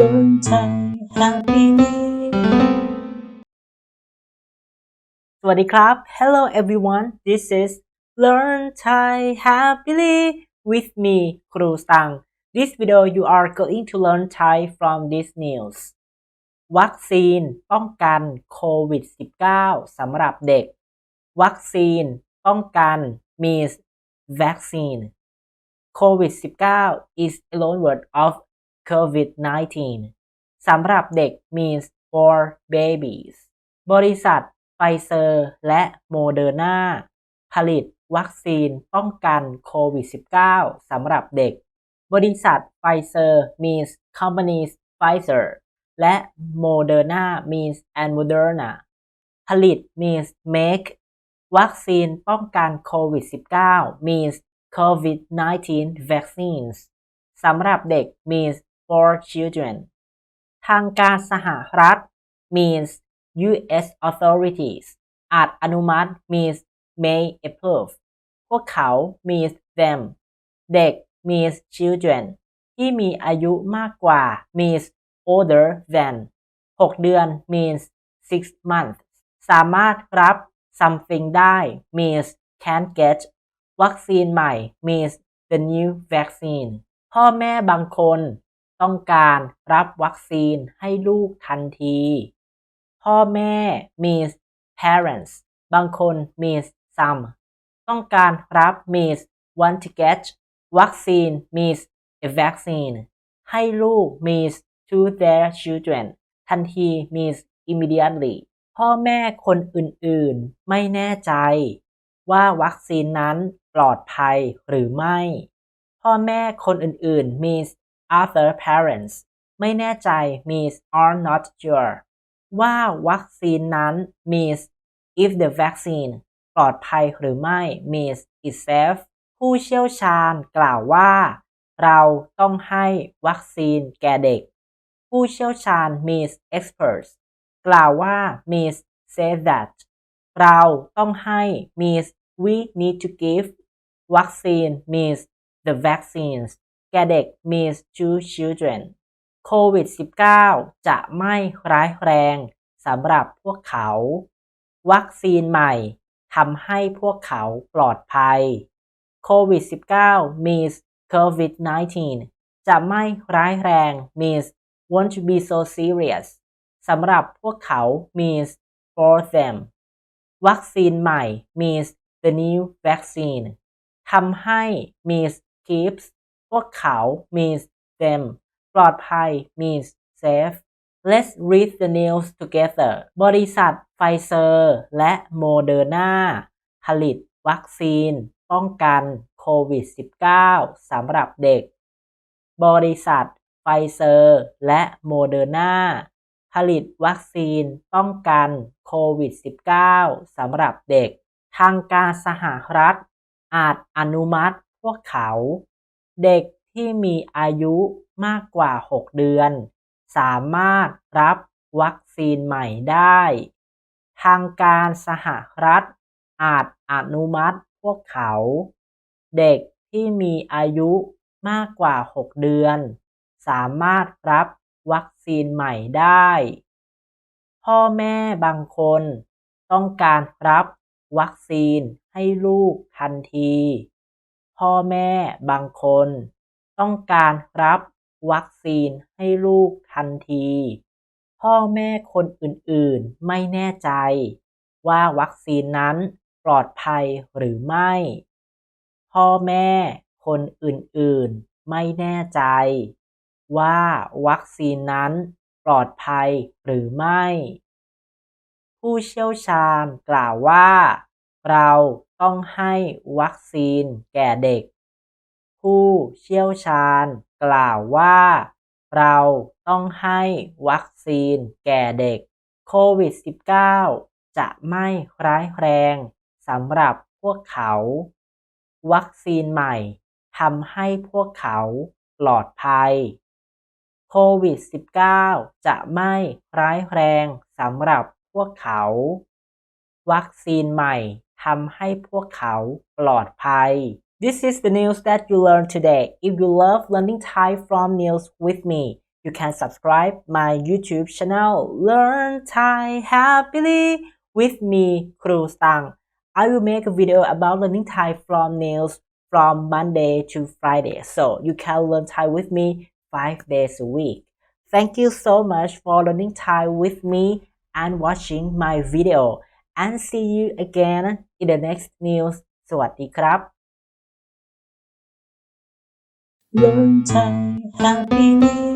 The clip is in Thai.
learn Thai happily สวัสดีครับ Hello everyone this is learn Thai happily with me ครูสัง This video you are going to learn Thai from this news วัคซีนป้องกันโควิด -19 สำหรับเด็ก วัคซีนป้องกัน means vaccine COVID 19 is a loan word of COVID 19 สำหรับเด็ก means for babies บริษัทไฟเซอร์และโมเดอร์นาผลิตวัคซีนป้องกันโควิด -19 สำหรับเด็ก บริษัทไฟเซอร์ means companies Pfizer และ Moderna means and Moderna ผลิต means make วัคซีนป้องกันโควิด -19 means COVID-19 vaccines สำหรับเด็ก means for children ทางการสหรัฐ means U.S. authorities อาจอนุมัติ means may approve พวกเขา means them เด็ก means children ที่มีอายุมากกว่า means older than 6 เดือน means six months สามารถรับ something ได้ means can get วัคซีนใหม่ means the new vaccine พ่อแม่บางคน ต้องการรับวัคซีนให้ลูกทันที พ่อแม่ means parents บางคน means some ต้องการรับ means want to get วัคซีน means a vaccine ให้ลูก means to their children ทันที means immediately พ่อแม่คนอื่นๆ ไม่แน่ใจ ว่าวัคซีนนั้นปลอดภัยหรือไม่ พ่อแม่คนอื่นๆ means other parents ไม่แน่ใจ means are not sure ว่าวัคซีนนั้น means if the vaccine ปลอดภัยหรือไม่ means is safe ผู้เชี่ยวชาญกล่าวว่า เราต้องให้วัคซีนแก่เด็ก ผู้เชี่ยวชาญ means experts กล่าวว่า means say that เราต้องให้ means we need to give วัคซีน means the vaccines แก่เด็ก means to children โควิด -19 จะไม่ร้ายแรงสำหรับพวกเขา วัคซีนใหม่ทำให้พวกเขาปลอดภัย โควิด -19 means COVID-19 จะไม่ร้ายแรง means won't to be so serious สำหรับพวกเขา means for them วัคซีนใหม่ means the new vaccine ทำให้ means keeps พวกเขา means them ปลอดภัย means safe Let's read the news together บริษัทไฟเซอร์และโมเดอร์นาผลิตวัคซีน ป้องกันโควิด -19 สำหรับเด็ก บริษัทไฟเซอร์และโมเดอร์นาผลิตวัคซีน ป้องกันโควิด -19 สำหรับเด็ก ทางการสหรัฐ อาจอนุมัติพวกเขา เด็กที่มีอายุมากกว่า 6 เดือน สามารถรับวัคซีนใหม่ได้ ทางการสหรัฐอาจอนุมัติพวกเขา เด็กที่มีอายุมากกว่า 6 เดือน สามารถรับวัคซีนใหม่ได้ พ่อแม่บางคนต้องการรับวัคซีนให้ลูกทันที พ่อแม่บางคน ต้องการรับวัคซีนให้ลูกทันที พ่อแม่คนอื่นๆไม่แน่ใจ ว่าวัคซีนนั้นปลอดภัยหรือไม่ พ่อแม่คนอื่นๆไม่แน่ใจ ว่าวัคซีนนั้นปลอดภัยหรือไม่ ผู้เชี่ยวชาญกล่าวว่า เราต้องให้วัคซีนแก่เด็ก ผู้เชี่ยวชาญกล่าวว่า เราต้องให้วัคซีนแก่เด็กโควิด -19 จะไม่ร้ายแรงสำหรับพวกเขา วัคซีนใหม่ทำให้พวกเขาปลอดภัยโควิด -19 จะไม่ร้ายแรงสำหรับพวกเขา วัคซีนใหม่ ทำให้พวกเขาปลอดภัย This is the news that you learned today. If you love learning Thai from news with me, you can subscribe my YouTube channel Learn Thai Happily with me ครูตัง I will make a video about learning Thai from nails from Monday to Friday so you can learn Thai with me 5 days a week Thank you so much for learning Thai with me and watching my video And see you again in the next news สวัสดีครับ Learn Thai happily